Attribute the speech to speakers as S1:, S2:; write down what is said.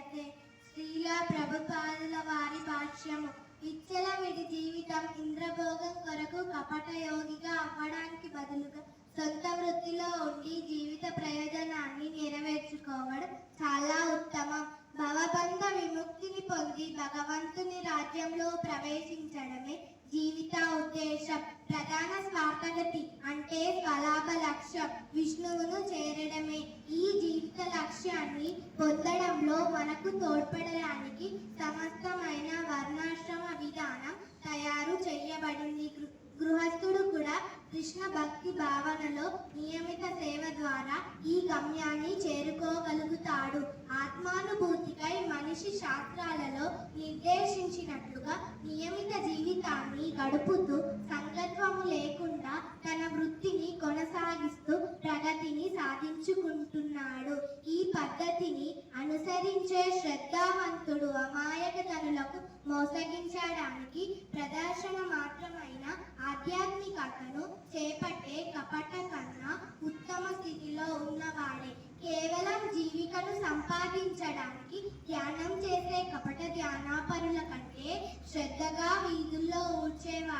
S1: చేస్తే స్త్రీల ప్రభుపాదుల వారి భాష్యము. ఇచ్చల విడి జీవితం ఇంద్రభోగం కొరకు కపట యోగిగా అవ్వడానికి బదులుగా సొంత వృత్తిలో ఉండి జీవిత ప్రయోజనాన్ని నెరవేర్చుకోవడం చాలా ఉత్తమం. భవబంధ విముక్తిని పొంది భగవంతుని రాజ్యంలో ప్రవేశించడమే జీవిత ఉద్దేశం. ప్రధాన స్వార్థగతి అంటే స్వలాభ లక్ష్యం. విష్ణువును పొందడంలో మనకు తోడ్పడడానికి సమస్తమైన వర్ణాశ్రమ విధానం తయారు చేయబడింది. గృహస్థుడు కూడా కృష్ణ భక్తి భావనలో నియమిత సేవ ద్వారా ఈ గమ్యాన్ని చేరుకోగలుగుతాడు. ఆత్మానుభూతికై మనిషి శాస్త్రాలలో నిర్దేశించినట్లుగా నియమిత జీవితాన్ని గడుపుతూ సంగత్వము లేకుండా తన వృత్తిని కొనసాగిస్తూ ప్రగతిని సాధించుకుంటూ అనుసరించే శ్రద్ధావంతుడు అమాయకతనులకు మోసగించడానికి ప్రదర్శన మాత్రమైన ఆధ్యాత్మికతను చేపట్టే కపట కన్నా ఉత్తమ స్థితిలో ఉన్నవాడే. కేవలం జీవికను సంపాదించడానికి ధ్యానం చేసే కపట ధ్యానాపరుల కంటే శ్రద్ధగా వీధుల్లో ఊడ్చేవాడు